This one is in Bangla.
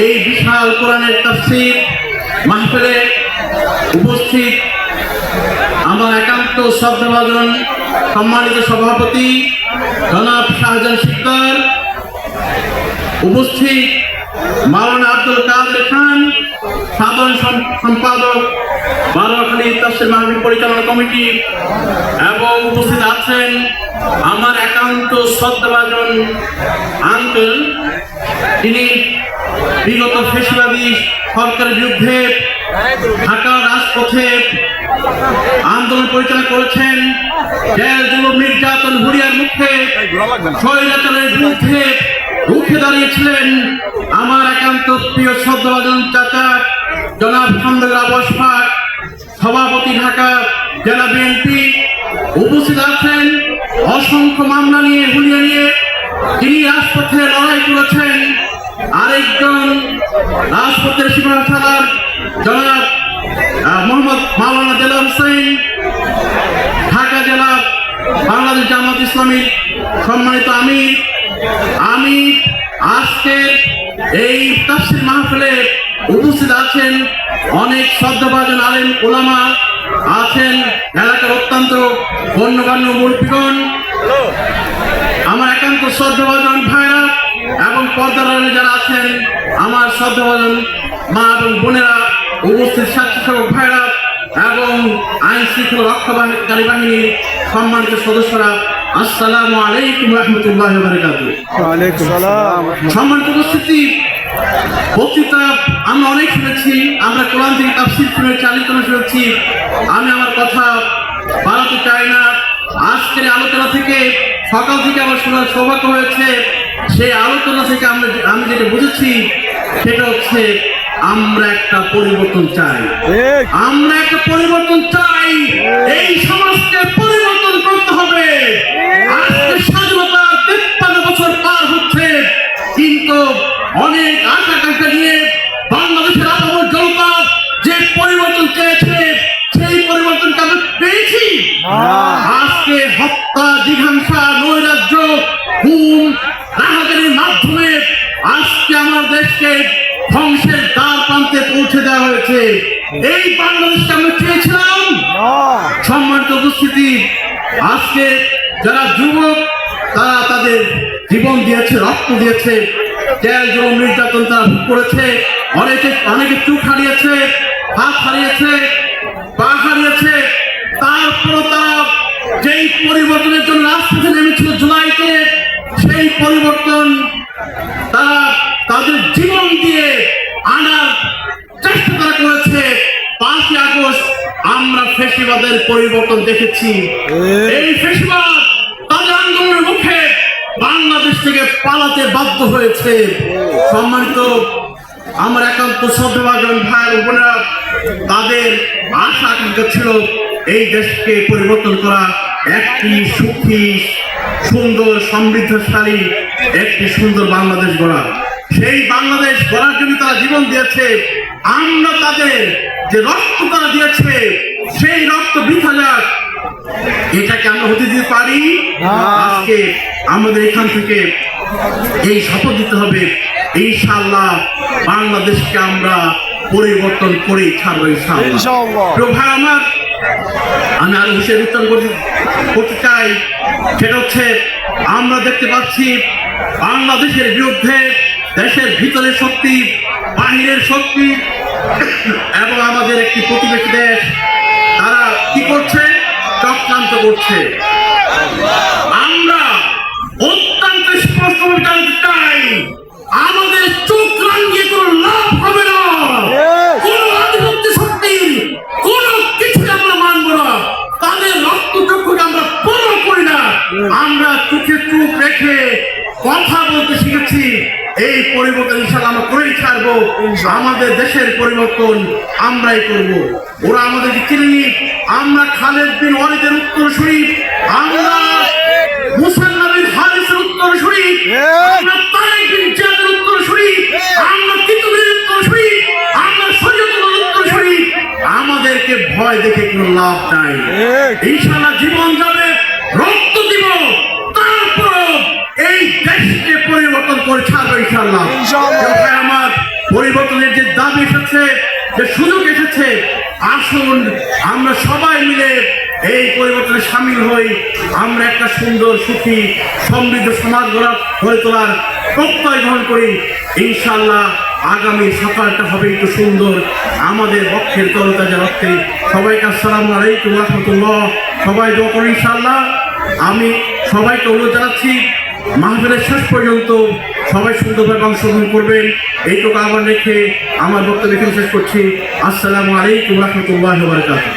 এই বিশাল কোরআনের তাফসীর মাহফিলে উপস্থিত আমার একান্ত শ্রদ্ধাভাজন সম্মানিত সভাপতি জনাব শাহজাহান সিকদার উপস্থিত মাওলানা আব্দুল কাদের খান, সাধারণ সম্পাদক বারোখালী তাফসির মাহফিল পরিচালনা কমিটি এবং উপস্থিত আছেন আমার একান্ত শ্রদ্ধাভাজন আঙ্কেল, তিনি বিগত ফেসিবাদী সরকারের বিরুদ্ধে ঢাকা রাজপথে আন্দোলন পরিচালনা করেছেন নির্যাতন, হুরিয়ার মুখে স্বৈরাচারের বিরুদ্ধে রুখে দাঁড়িয়েছিলেন আমার একান্ত প্রিয় শ্রদ্ধাভাজন চাচা জনাব খন্দকার আবাস সভাপতি ঢাকা জেলা বিএনপি। উপস্থিত আছেন অসংখ্য মামলা নিয়ে, হুলিয়া নিয়ে। তিনি রাজপথে লড়াই করেছেন। আরেকজন রাজপথের সীমানা খেলার জনাব মোহাম্মদ মাওলানা জেলা হোসেন ঢাকা জেলা বাংলাদেশ জামাত ইসলামী সম্মানিত আমি আমি আজকে এই তাফসির মাহফিলে উপস্থিত আছেন অনেক শ্রদ্ধাভাজন আলেম ওলামা আছেন এলাকার অত্যন্ত গণ্যমান্য মুরব্বীগণ। আমার একান্ত শ্রদ্ধাভাজন ভাইরা এবং আড়ালে যারা আছেন আমার শ্রদ্ধাভাজন মা এবং বোনেরা উপস্থিত স্বেচ্ছাসেবক ভাইরা এবং আইন শৃঙ্খলা রক্ষাকারী বাহিনীর সম্মানিত সদস্যরা আসসালামু আলাইকুম রহমতুল্লাহ সম্মানিত উপস্থিতি বক্তৃতা আমরা অনেক শুনেছি আমরা কোরআন থেকে তাফসির শুনেছি আলোচনা শুনেছি আমি আমার কথা বাড়াতে চাই না। আজকের আলোচনা থেকে সকাল থেকে আমার শোনার সৌভাগ্য হয়েছে। সেই আলোচনা থেকে আমরা আমি যেটা বুঝেছি সেটা হচ্ছে আমরা একটা পরিবর্তন চাই। আমরা একটা পরিবর্তন চাই। এই সমাজকে পরিবর্তন করতে হবে। আজকে স্বাধীনতা তেপ্পান্ন বছর পার হচ্ছে কিন্তু অনেক আশা আকাঙ্ক্ষা নিয়ে বাংলাদেশের আপামর জনতা যে পরিবর্তন চেয়েছে সেই পরিবর্তনকে আমরা পেয়েছি। আজকে হত্যা জিঘাংসা নৈরাজ্য মাধ্যমে আজকে আমার দেশকে ধ্বংসের দ্বার প্রান্তে পৌঁছে দেওয়া হয়েছে। এই বাংলাদেশকে আমরা চেয়েছিলাম। সম্মানিত উপস্থিতি আজকে যারা যুবক তারা তাদের জীবন দিয়েছে রক্ত দিয়েছে জেল নির্যাতন তারা ভোগ করেছে অনেকে অনেকে চোখ হারিয়েছে হাত হারিয়েছে পা হারিয়েছে। তারপর তারা যেই পরিবর্তনের জন্য রাজপথে নেমেছিল জুলাইতে সেই পরিবর্তন তারা তাদের জীবন দিয়ে আনার চেষ্টা তারা করেছে। পাঁচই আগস্ট আমরা ফেসিবাদের পরিবর্তন দেখেছি। এই ফেসিবাদ তাদের আন্দোলনের মুখে বাংলাদেশ থেকে পালাতে বাধ্য হয়েছে। সম্মানিত আমার একান্ত শ্রদ্ধাভাজন ভাই বোনেরা তাদের আশা আকাঙ্ক্ষা ছিল এই দেশকে পরিবর্তন করা একটি সুখী সুন্দর সমৃদ্ধশালী একটি সুন্দর বাংলাদেশ গড়া সেই বাংলাদেশ গড়ার জন্য তারা জীবন দিয়েছে। আমরা তাদের যে রক্ত তারা দিয়েছে সেই রক্ত বৃথা যাক। এটাকে আমরা হতে দিতে পারি? আজকে আমাদের এখান থেকে এই শপথ দিতে হবে। ইনশাআল্লাহ বাংলাদেশকে আমরা পরিবর্তন করেই ছাড়বো। ভাই আমার আমি আরও হিসেবে করতে করতে চাই সেটা হচ্ছে, আমরা দেখতে পাচ্ছি বাংলাদেশের বিরুদ্ধে দেশের ভিতরের শক্তি, বাহিরের শক্তি এবং আমাদের একটি প্রতিবেশী দেশ। তারা কি করছে? চক্রান্ত করছে। কথা বলতে শিখেছি। এই পরিবর্তন ইনশাল্লাহ আমরা করেই ছাড়বো। আমাদের দেশের পরিবর্তন আমরাই করব। ওরা আমাদেরকে চিনি আমরা খালেদ বিন ওয়ালিদের উত্তর শরীফ আমরা মুসান্নবীর হারিসের উত্তর শরীফ আমরা তারেক বিন জিয়াদের উত্তর শরীফ আমরা তিতুমিরের উত্তর শরীফ আমরা সৈয়দুল্লাহর উত্তর শরীফ আমাদেরকে ভয় দেখে কোনো লাভ নাই। ইনশাআল্লাহ জীবন যাবে। রক্ত করে ছাড়বো আমার পরিবর্তনের যে দাবি এসেছে যে সুযোগ এসেছে আসুন আমরা সবাই মিলে এই পরিবর্তনে সামিল হই। আমরা একটা সুন্দর সুখী সমৃদ্ধ সমাজ গড়া গড়ে তোলার প্রত্যয় গ্রহণ করি। ইনশাল্লাহ আগামী সকালটা হবে একটু সুন্দর। আমাদের পক্ষের তরতাজা রক্তে। সবাইকে আসসালামু আলাইকুম রহমতুল্লাহ। সবাই দোয়া করি ইনশাল্লাহ আমি সবাইকে অনুরোধ জানাচ্ছি মাহফিলের শেষ পর্যন্ত সবাই সুন্দরভাবে অংশগ্রহণ করবেন। এইটুকু আমার রেখে আমার বক্তব্য এখানে শেষ করছি। আসসালামু আলাইকুম রহমতুল্লাহ বারকাতুহ।